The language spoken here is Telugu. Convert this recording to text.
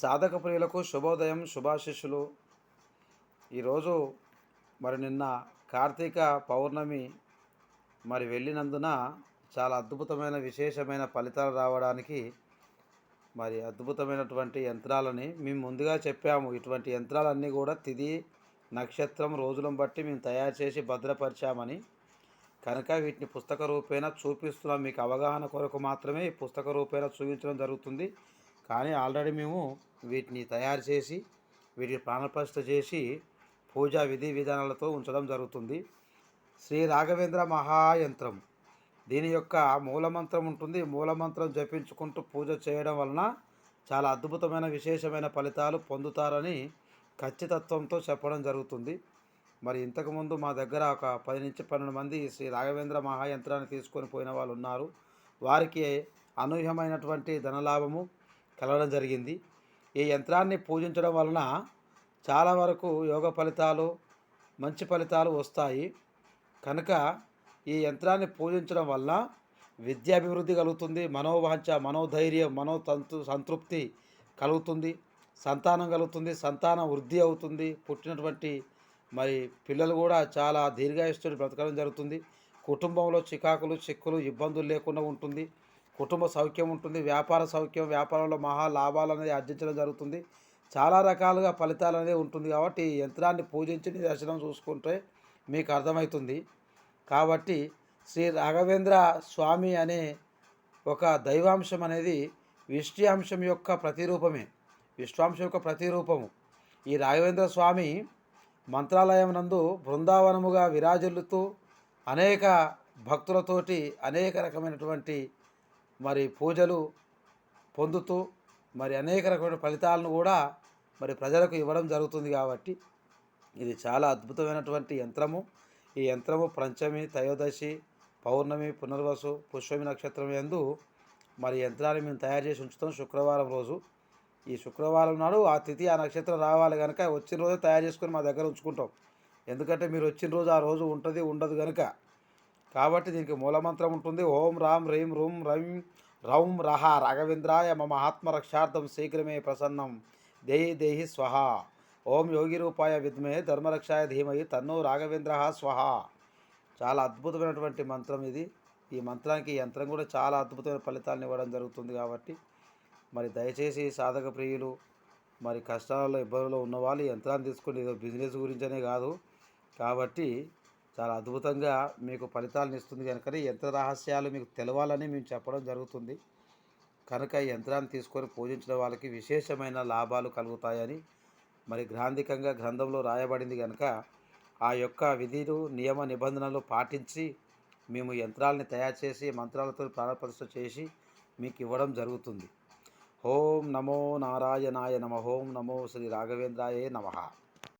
సాధక ప్రియులకు శుభోదయం శుభాశిష్యులు. ఈరోజు మరి నిన్న కార్తీక పౌర్ణమి మరి వెళ్ళినందున చాలా అద్భుతమైన విశేషమైన ఫలితాలు రావడానికి మరి అద్భుతమైనటువంటి యంత్రాలని మేము ముందుగా చెప్పాము. ఇటువంటి యంత్రాలన్నీ కూడా తిది నక్షత్రం రోజులను బట్టి మేము తయారు చేసి భద్రపరిచామని. కనుక వీటిని పుస్తక రూపేణ చూపిస్తున్నాం. మీకు అవగాహన కొరకు మాత్రమే ఈ పుస్తక రూపేణ చూపించడం జరుగుతుంది. కానీ ఆల్రెడీ మేము వీటిని తయారు చేసి వీటిని ప్రాణప్రష్ట చేసి పూజా విధి విధానాలతో ఉంచడం జరుగుతుంది. శ్రీ రాఘవేంద్ర మహాయంత్రం. దీని యొక్క మూలమంత్రం ఉంటుంది. మూలమంత్రం జపించుకుంటూ పూజ చేయడం వలన చాలా అద్భుతమైన విశేషమైన ఫలితాలు పొందుతారని ఖచ్చితత్వంతో చెప్పడం జరుగుతుంది. మరి ఇంతకుముందు మా దగ్గర ఒక పది నుంచి పన్నెండు మంది శ్రీ రాఘవేంద్ర మహాయంత్రాన్ని తీసుకొని పోయిన వాళ్ళు ఉన్నారు. వారికి అనూహ్యమైనటువంటి ధనలాభము కలవడం జరిగింది. ఈ యంత్రాన్ని పూజించడం వలన చాలా వరకు యోగ ఫలితాలు మంచి ఫలితాలు వస్తాయి. కనుక ఈ యంత్రాన్ని పూజించడం వల్ల విద్యాభివృద్ధి కలుగుతుంది మనోవాంఛ మనోధైర్యం మనోతంతు సంతృప్తి కలుగుతుంది సంతానం కలుగుతుంది సంతానం వృద్ధి అవుతుంది. పుట్టినటువంటి మరి పిల్లలు కూడా చాలా దీర్ఘాయుష్టుని బ్రతకడం జరుగుతుంది. కుటుంబంలో చికాకులు చిక్కులు ఇబ్బందులు లేకుండా ఉంటుంది. కుటుంబ సౌఖ్యం ఉంటుంది వ్యాపార సౌఖ్యం వ్యాపారంలో మహా లాభాలు అనేది ఆర్జించడం జరుగుతుంది. చాలా రకాలుగా ఫలితాలు అనేది ఉంటుంది కాబట్టి ఈ యంత్రాన్ని పూజించి దర్శనం చూసుకుంటే మీకు అర్థమవుతుంది. కాబట్టి శ్రీ రాఘవేంద్ర స్వామి అనే ఒక దైవాంశం అనేది విష్టి అంశం యొక్క ప్రతిరూపమే విశ్వాంశం యొక్క ప్రతిరూపము. ఈ రాఘవేంద్ర స్వామి మంత్రాలయం నందు బృందావనముగా విరాజిల్లుతూ అనేక భక్తులతోటి అనేక రకమైనటువంటి మరి పూజలు పొందుతూ మరి అనేక రకమైన ఫలితాలను కూడా మరి ప్రజలకు ఇవ్వడం జరుగుతుంది కాబట్టి ఇది చాలా అద్భుతమైనటువంటి యంత్రము. ఈ యంత్రము పంచమి త్రయోదశి పౌర్ణమి పునర్వసు పుష్పమి నక్షత్రం యందు మరి యంత్రాన్ని మేము తయారు చేసి ఉంచుతాం శుక్రవారం రోజు. ఈ శుక్రవారం నాడు ఆ తిథి ఆ నక్షత్రం రావాలి కనుక వచ్చిన రోజు తయారు చేసుకొని మా దగ్గర ఉంచుకుంటాం. ఎందుకంటే మీరు వచ్చిన రోజు ఆ రోజు ఉంటుంది ఉండదు కనుక కాబట్టి దీనికి మూలమంత్రం ఉంటుంది. ఓం రామ్ రీం రూం రం రౌం రహ రాఘవేంద్రాయ మమ ఆత్మ రక్షార్థం శీఘ్రమే ప్రసన్నం. దేహి దేహి స్వహ. ఓం యోగి రూపాయ విద్మే ధర్మరక్షాయ ధీమహి తన్ను రాఘవేంద్ర స్వహ. చాలా అద్భుతమైనటువంటి మంత్రం ఇది. ఈ మంత్రానికి యంత్రం కూడా చాలా అద్భుతమైన ఫలితాలను ఇవ్వడం జరుగుతుంది కాబట్టి మరి దయచేసి సాధక ప్రియులు మరి కష్టాలలో ఇబ్బందులు ఉన్నవాళ్ళు యంత్రాన్ని తీసుకుని ఏదో బిజినెస్ గురించనే కాదు. కాబట్టి చాలా అద్భుతంగా మీకు ఫలితాలను ఇస్తుంది కనుక ఈ యంత్ర రహస్యాలు మీకు తెలవాలని మేము చెప్పడం జరుగుతుంది. కనుక ఈ యంత్రాన్ని తీసుకొని పూజించిన వాళ్ళకి విశేషమైన లాభాలు కలుగుతాయని మరి గ్రాంధికంగా గ్రంథంలో రాయబడింది కనుక ఆ యొక్క విధులు నియమ నిబంధనలు పాటించి మేము యంత్రాలని తయారు చేసి మంత్రాలతో ప్రాణప్రతిష్ఠ చేసి మీకు ఇవ్వడం జరుగుతుంది. ఓం నమో నారాయణాయ నమ ఓం నమో శ్రీ రాఘవేంద్రాయ నమః.